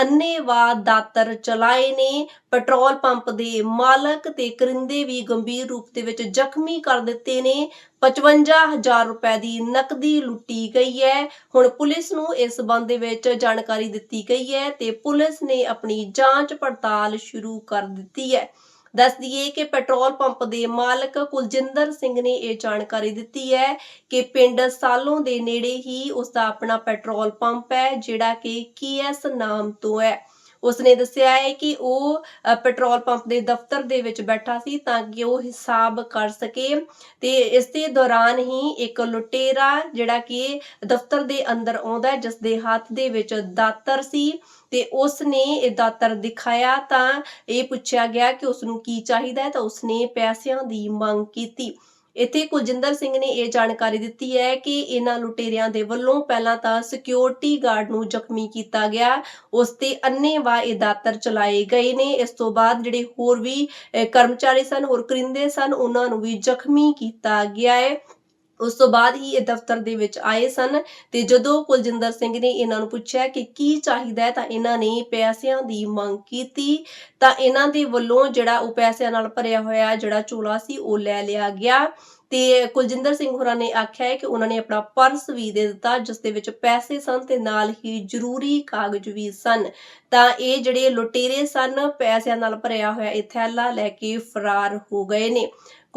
ਅੰਨੇਵਾਹ ਦਾਤਰ ਚਲਾਏ ਨੇ। Petrol pump ਦੇ ਮਾਲਕ ਤੇ ਕਰਿੰਦੇ ਵੀ ਗੰਭੀਰ ਰੂਪ ਦੇ ਵਿੱਚ ਜ਼ਖਮੀ ਕਰ ਦਿੱਤੇ ਨੇ। 55000 ਰੁਪਏ ਦੀ ਨਕਦੀ ਲੁੱਟੀ ਗਈ ਹੈ। ਹੁਣ ਪੁਲਿਸ ਨੂੰ ਇਸ ਸਬੰਧ ਦੇ ਵਿੱਚ ਜਾਣਕਾਰੀ ਦਿੱਤੀ ਗਈ ਹੈ ਤੇ ਪੁਲਿਸ ਨੇ ਆਪਣੀ ਜਾਂਚ ਪੜਤਾਲ ਸ਼ੁਰੂ ਕਰ ਦਿੱਤੀ ਹੈ। ਦੱਸ ਦਈਏ ਕਿ ਪੈਟਰੋਲ ਪੰਪ ਦੇ ਮਾਲਕ ਕੁਲਜਿੰਦਰ ਸਿੰਘ ਨੇ ਇਹ ਜਾਣਕਾਰੀ ਦਿੱਤੀ ਹੈ ਕਿ ਪਿੰਡ ਸਾਲੋਂ ਦੇ ਨੇੜੇ ਹੀ ਉਸ ਦਾ ਆਪਣਾ ਪੈਟਰੋਲ ਪੰਪ ਹੈ, ਜਿਹੜਾ ਕਿ ਕੀਐਸ ਨਾਮ ਤੋਂ ਹੈ। ਉਸਨੇ ਦੱਸਿਆ ਹੈ ਕਿ ਉਹ ਪੈਟਰੋਲ ਪੰਪ ਦੇ ਦਫ਼ਤਰ ਦੇ ਵਿੱਚ ਬੈਠਾ ਸੀ ਤਾਂ ਕਿ ਉਹ ਹਿਸਾਬ ਕਰ ਸਕੇ। ਤੇ ਇਸ ਦੇ ਦੌਰਾਨ ਹੀ ਇੱਕ ਲੁਟੇਰਾ ਜਿਹੜਾ ਕਿ ਦਫ਼ਤਰ ਦੇ ਅੰਦਰ ਆਉਂਦਾ ਜਿਸ ਦੇ ਹੱਥ ਦੇ ਵਿੱਚ ਦਾਤਰ ਸੀ ਤੇ ਉਸ ਨੇ ਇਹ ਦਾਤਰ ਦਿਖਾਇਆ ਤਾਂ ਇਹ ਪੁੱਛਿਆ ਗਿਆ ਕਿ ਉਸ ਨੂੰ ਕੀ ਚਾਹੀਦਾ ਹੈ ਤਾਂ ਉਸਨੇ ਪੈਸਿਆਂ ਦੀ ਮੰਗ ਕੀਤੀ। ਇੱਥੇ ਕੁਲਜਿੰਦਰ ਸਿੰਘ ਨੇ ਇਹ ਜਾਣਕਾਰੀ ਦਿੱਤੀ ਹੈ ਕਿ ਇਹਨਾਂ ਲੁਟੇਰਿਆਂ ਦੇ ਵੱਲੋਂ ਪਹਿਲਾਂ ਤਾਂ ਸਿਕਿਉਰਿਟੀ ਗਾਰਡ ਨੂੰ ਜ਼ਖਮੀ ਕੀਤਾ ਗਿਆ। ਉਸ ਤੇ ਅੰਨੇਵਾਹ ਇਹ ਦਾਤਰ ਚਲਾਏ ਗਏ ਨੇ। ਇਸ ਤੋਂ ਬਾਅਦ ਜਿਹੜੇ ਹੋਰ ਵੀ ਕਰਮਚਾਰੀ ਸਨ, ਹੋਰ ਕਰਿੰਦੇ ਸਨ, ਉਹਨਾਂ ਨੂੰ ਵੀ ਜ਼ਖਮੀ ਕੀਤਾ ਗਿਆ ਹੈ। ਉਸ ਤੋਂ ਬਾਅਦ ਹੀ ਇਹ ਦਫ਼ਤਰ ਦੇ ਵਿੱਚ ਆਏ ਸਨ ਤੇ ਜਦੋਂ ਕੁਲਜਿੰਦਰ ਸਿੰਘ ਨੇ ਇਹਨਾਂ ਨੂੰ ਪੁੱਛਿਆ ਕਿ ਕੀ ਚਾਹੀਦਾ ਹੈ ਤਾਂ ਇਹਨਾਂ ਨੇ ਪੈਸਿਆਂ ਦੀ ਮੰਗ ਕੀਤੀ, ਤਾਂ ਇਹਨਾਂ ਦੇ ਵੱਲੋਂ ਜਿਹੜਾ ਉਹ ਪੈਸਿਆਂ ਨਾਲ ਭਰਿਆ ਹੋਇਆ ਜਿਹੜਾ ਝੋਲਾ ਸੀ ਉਹ ਲੈ ਲਿਆ ਗਿਆ ਤੇ ਕੁਲਜਿੰਦਰ ਸਿੰਘ ਹੋਰਾਂ ਨੇ ਆਖਿਆ ਹੈ ਕਿ ਉਹਨਾਂ ਨੇ ਆਪਣਾ ਪਰਸ ਵੀ ਦੇ ਦਿੱਤਾ ਜਿਸ ਦੇ ਵਿੱਚ ਪੈਸੇ ਸਨ ਤੇ ਨਾਲ ਹੀ ਜ਼ਰੂਰੀ ਕਾਗਜ਼ ਵੀ ਸਨ। ਤਾਂ ਇਹ ਜਿਹੜੇ ਲੁਟੇਰੇ ਸਨ, ਪੈਸਿਆਂ ਨਾਲ ਭਰਿਆ ਹੋਇਆ ਇਹ ਥੈਲਾ ਲੈ ਕੇ ਫਰਾਰ ਹੋ ਗਏ ਨੇ।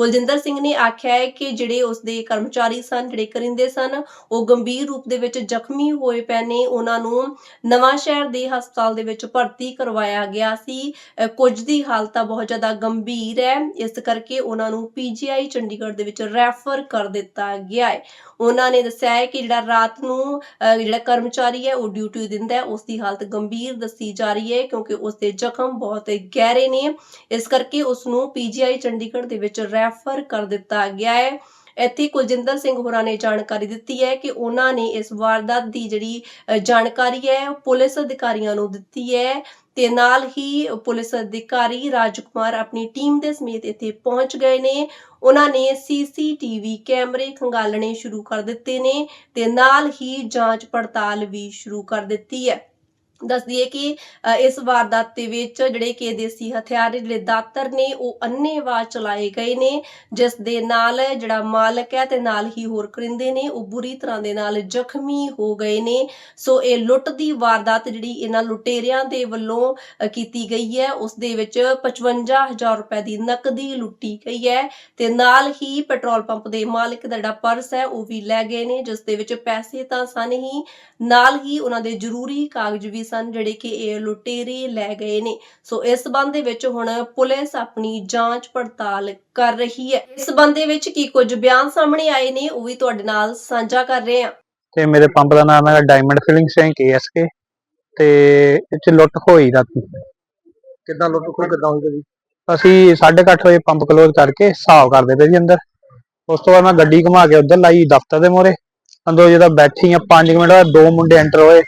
ਕੁਲਜਿੰਦਰ ਸਿੰਘ ਨੇ ਆਖਿਆ ਹੈ ਕਿ ਜਿਹੜੇ ਉਸ ਦੇ ਕਰਮਚਾਰੀ ਸਨ, ਜਿਹੜੇ ਕਰਿੰਦੇ ਸਨ, ਉਹ ਗੰਭੀਰ ਰੂਪ ਦੇ ਵਿੱਚ ਜ਼ਖਮੀ ਹੋਏ ਪਏ ਨੇ। ਉਹਨਾਂ ਨੂੰ ਨਵਾਂ ਸ਼ਹਿਰ ਦੇ ਹਸਪਤਾਲ ਦੇ ਵਿੱਚ ਭਰਤੀ ਕਰਵਾਇਆ ਗਿਆ ਸੀ। ਕੁਝ ਦੀ ਹਾਲਤ ਬਹੁਤ ਜ਼ਿਆਦਾ ਗੰਭੀਰ ਹੈ। ਇਸ ਕਰਕੇ ਉਹਨਾਂ ਨੂੰ ਪੀਜੀਆਈ ਚੰਡੀਗੜ੍ਹ ਦੇ ਵਿੱਚ ਰੈਫਰ ਕਰ ਦਿੱਤਾ ਗਿਆ ਹੈ। ਉਹਨਾਂ ਨੇ ਦੱਸਿਆ ਹੈ ਕਿ ਜਿਹੜਾ ਰਾਤ ਨੂੰ, ਅਹ ਜਿਹੜਾ ਕਰਮਚਾਰੀ ਹੈ, ਉਹ ਡਿਊਟੀ ਦਿੰਦਾ ਹੈ। ਉਸ ਦੀ ਹਾਲਤ ਗੰਭੀਰ ਦੱਸੀ ਜਾ ਰਹੀ ਹੈ ਕਿਉਂਕਿ ਉਸ ਦੇ ਜ਼ਖਮ ਬਹੁਤ ਗਹਿਰੇ ਨੇ। ਇਸ ਕਰਕੇ ਉਸ ਨੂੰ ਪੀਜੀਆਈ ਚੰਡੀਗੜ੍ਹ ਦੇ ਵਿੱਚ ਰੈਫਰ ਕਰ ਦਿੱਤਾ ਗਿਆ ਹੈ। ਇੱਥੇ ਕੁਲਜਿੰਦਰ ਸਿੰਘ ਹੋਰਾਂ ਨੇ ਜਾਣਕਾਰੀ ਦਿੱਤੀ ਹੈ ਕਿ ਉਹਨਾਂ ਨੇ ਇਸ ਵਾਰਦਾਤ ਦੀ ਜਿਹੜੀ ਜਾਣਕਾਰੀ ਹੈ ਪੁਲਿਸ ਅਧਿਕਾਰੀਆਂ ਨੂੰ ਦਿੱਤੀ ਹੈ। ਤੇ ਨਾਲ ਹੀ ਪੁਲਿਸ ਅਧਿਕਾਰੀ ਰਾਜਕੁਮਾਰ ਆਪਣੀ ਟੀਮ ਦੇ ਸਮੇਤ ਇੱਥੇ ਪਹੁੰਚ ਗਏ ਨੇ। ਉਹਨਾਂ ਨੇ ਸੀਸੀਟੀਵੀ ਕੈਮਰੇ ਖੰਗਾਲਣੇ ਸ਼ੁਰੂ ਕਰ ਦਿੱਤੇ ਨੇ ਤੇ ਨਾਲ ਹੀ ਜਾਂਚ ਪੜਤਾਲ ਵੀ ਸ਼ੁਰੂ ਕਰ ਦਿੱਤੀ ਹੈ। ਦੱਸ ਦਈਏ ਕਿ ਇਸ ਵਾਰਦਾਤ ਦੇ ਵਿੱਚ ਜਿਹੜੇ ਕਿ ਦੇਸੀ ਹਥਿਆਰ ਜਿਹੜੇ ਦਾਤਰ ਨੇ, ਉਹ ਅੰਨੇਵਾਹ ਚਲਾਏ ਗਏ ਨੇ। ਜਿਸ ਦੇ ਨਾਲ ਜਿਹੜਾ ਮਾਲਕ ਹੈ ਤੇ ਨਾਲ ਹੀ ਹੋਰ ਕਰਿੰਦੇ ਨੇ, ਉਹ ਬੁਰੀ ਤਰ੍ਹਾਂ ਦੇ ਨਾਲ ਜ਼ਖਮੀ ਹੋ ਗਏ ਨੇ। ਸੋ ਇਹ ਲੁੱਟ ਦੀ ਵਾਰਦਾਤ ਜਿਹੜੀ ਇਹਨਾਂ ਲੁਟੇਰਿਆਂ ਦੇ ਵੱਲੋਂ ਕੀਤੀ ਗਈ ਹੈ। ਉਸ ਦੇ ਵਿੱਚ 55000 ਰੁਪਏ ਦੀ ਨਕਦੀ ਲੁੱਟੀ ਗਈ ਹੈ ਤੇ ਨਾਲ ਹੀ ਪੈਟਰੋਲ ਪੰਪ ਦੇ ਮਾਲਕ ਦਾ ਜਿਹੜਾ ਪਰਸ ਹੈ, ਉਹ ਵੀ ਲੈ ਗਏ ਨੇ, ਜਿਸ ਦੇ ਵਿੱਚ ਪੈਸੇ ਤਾਂ ਸਨ ਹੀ। ਨਾਲ ਹੀ ਉਹਨਾਂ ਦੇ ਜ਼ਰੂਰੀ ਕਾਗਜ਼ ਵੀ ਸਨ ਜਿਹੜੇ ਕਿ ਇਹ ਲੁਟੇਰੇ ਲੈ ਗਏ ਨੇ। ਸੋ ਇਸ ਸੰਬੰਧ ਦੇ ਵਿੱਚ ਹੁਣ ਪੁਲਿਸ ਆਪਣੀ ਜਾਂਚ ਪੜਤਾਲ ਕਰ ਰਹੀ ਹੈ। ਇਸ ਸੰਬੰਧ ਦੇ ਵਿੱਚ ਕੀ ਕੁਝ ਬਿਆਨ ਸਾਹਮਣੇ ਆਏ ਨੇ ਉਹ ਵੀ ਤੁਹਾਡੇ ਨਾਲ ਸਾਂਝਾ ਕਰ ਰਹੇ ਹਾਂ। ਤੇ ਮੇਰੇ ਪੰਪ ਦਾ ਨਾਮ ਹੈ ਡਾਇਮੰਡ ਫਿਲਿੰਗ ਸਟੇਸ਼ਨ ਕੇਐਸਕੇ ਤੇ ਇਹ 'ਚ ਲੁੱਟ ਹੋਈ ਰਾਤੀ। ਕਿੱਦਾਂ ਲੁੱਟ ਖੋਹ ਕਿੱਦਾਂ ਹੋਈ ਭਾਜੀ? ਅਸੀਂ 8:30 ਵਜੇ ਪੰਪ ਕਲੋਜ਼ ਕਰਕੇ ਹਿਸਾਬ ਕਰਦੇ ਪਏ ਸੀ ਅੰਦਰ। ਉਸ ਤੋਂ ਬਾਅਦ ਮੈਂ ਗੱਡੀ ਘੁਮਾ ਕੇ ਉਧਰ ਲਾਈ ਦਫ਼ਤਰ ਦੇ ਮੋਰੇ ਅੰਦਰ ਜਦੋਂ ਬੈਠੀ ਆ 5 ਮਿੰਟ ਬਾਅਦ ਦੋ ਮੁੰਡੇ ਐਂਟਰ ਹੋਏ।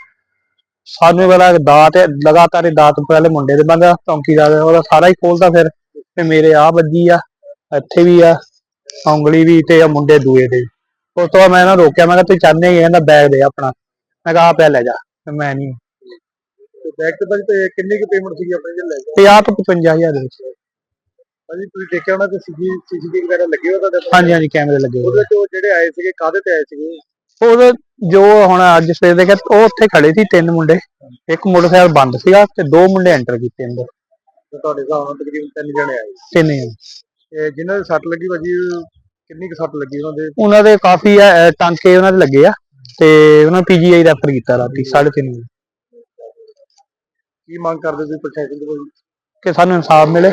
ਸਾਨੂੰ ਵਾਲਾ ਦਾਤ ਲਗਾਤਾਰ ਦਾਤ ਪਹਿਲੇ ਮੁੰਡੇ ਦੇ ਬੰਦਾ ਚੌਂਕੀਦਾਰ ਦਾ, ਉਹਦਾ ਸਾਰਾ ਹੀ ਖੋਲਦਾ ਫਿਰ ਤੇ ਮੇਰੇ ਆ ਵੱਜੀ ਆ ਇੱਥੇ ਵੀ ਆ ਉਂਗਲੀ ਵੀ ਤੇ ਆ ਮੁੰਡੇ ਦੂਏ ਦੇ। ਉਸ ਤੋਂ ਮੈਂ ਨੂੰ ਰੋਕਿਆ ਮੈਂ ਕਿਹਾ ਤੁਸੀਂ ਚਾਹੁੰਦੇ ਹੀ ਇਹਦਾ ਬੈਗ ਦੇ ਆਪਣਾ। ਮੈਂ ਕਿਹਾ ਆ ਪਿਆ ਲੈ ਜਾ ਤੇ ਮੈਂ ਨਹੀਂ। ਤੇ ਬੈਗ ਤੇ ਭਾਜੀ ਤੇ ਕਿੰਨੀ ਕੁ ਪੇਮੈਂਟ ਸੀਗੀ ਆਪਣੇ ਜਿਹੜੇ ਲੈ ਗਏ? 50 ਤੋਂ 55000 ਦੇ ਵਿੱਚ। ਭਾਜੀ ਤੁਸੀਂ ਦੇਖਿਆ ਹੋਣਾ ਕਿ ਸੀਸੀ ਸੀਸੀਟੀਵੀ ਵਗੈਰਾ ਲੱਗੇ ਹੋਏ ਤੁਹਾਡੇ? ਹਾਂਜੀ ਹਾਂਜੀ ਕੈਮਰੇ ਲੱਗੇ ਹੋਏ। ਉਹਦੇ ਉਹ ਜਿਹੜੇ ਆਏ ਸੀਗੇ ਕਾਹਦੇ ਤੇ ਆਏ ਸੀਗੇ? ਉਹ ਜੋ ਹੁਣ ਅੱਜ ਸਵੇਰ ਦੇਖਿਆ ਉਹ ਉੱਥੇ ਖੜੇ ਸੀ ਤਿੰਨ ਮੁੰਡੇ। ਇੱਕ ਮੋਟਰਸਾਈਕਲ ਬੰਦ ਸੀਗਾ ਤੇ ਦੋ ਮੁੰਡੇ ਐਂਟਰ ਕੀਤੇ ਅੰਦਰ। ਤੇ ਤੁਹਾਡੇ ਹਿਸਾਬ ਨਾਲ ਤਕਰੀਬਨ ਤਿੰਨ ਜਣੇ ਆਏ। ਤਿੰਨ ਜਣੇ। ਤੇ ਜਿਨ੍ਹਾਂ ਦੇ ਸੱਟ ਲੱਗੀ ਭਾਜੀ ਕਿੰਨੀ ਕੁ ਸੱਟ ਲੱਗੀ ਉਹਨਾਂ ਦੇ? ਉਹਨਾਂ ਦੇ ਕਾਫੀ ਆ, ਅਹ, ਟਾਂਕੇ ਉਹਨਾਂ ਦੇ ਲੱਗੇ ਆ। ਤੇ ਉਹਨਾਂ ਪੀਜੀਆਈ ਰੈਫਰ ਕੀਤਾ ਰਾਤੀ 3:30 ਵਜੇ। ਕੀ ਮੰਗ ਕਰਦੇ ਤੁਸੀਂ ਪ੍ਰਸ਼ਾਸਨ ਤੋਂ ਭਾਜੀ? ਕਿ ਸਾਨੂੰ ਇਨਸਾਫ ਮਿਲੇ।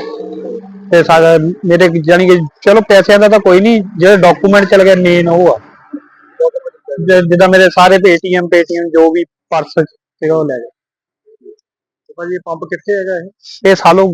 ਤੇ ਸਾਡਾ ਮੇਰੇ ਜਾਨੀ ਕਿ ਚਲੋ ਪੈਸਿਆਂ ਦਾ ਤਾਂ ਕੋਈ ਨਹੀਂ ਜਿਹੜੇ ਡਾਕੂਮੈਂਟ ਚਲ ਗਏ ਮੇਨ ਉਹ ਆ। ਜਿ- ਜਿੱਦਾਂ ਮੇਰੇ ਸਾਰੇ ਪੇਟੀਐਮ ਪੇਟੀਐਮ ਜੋ ਵੀ ਪਰਸ ਤੇ ਉਹ ਲੈ ਗਏ। ਭਾਜੀ ਪੰਪ ਕਿੱਥੇ ਹੈਗਾ ਇਹ? ਇਹ ਸਾਲੋਂ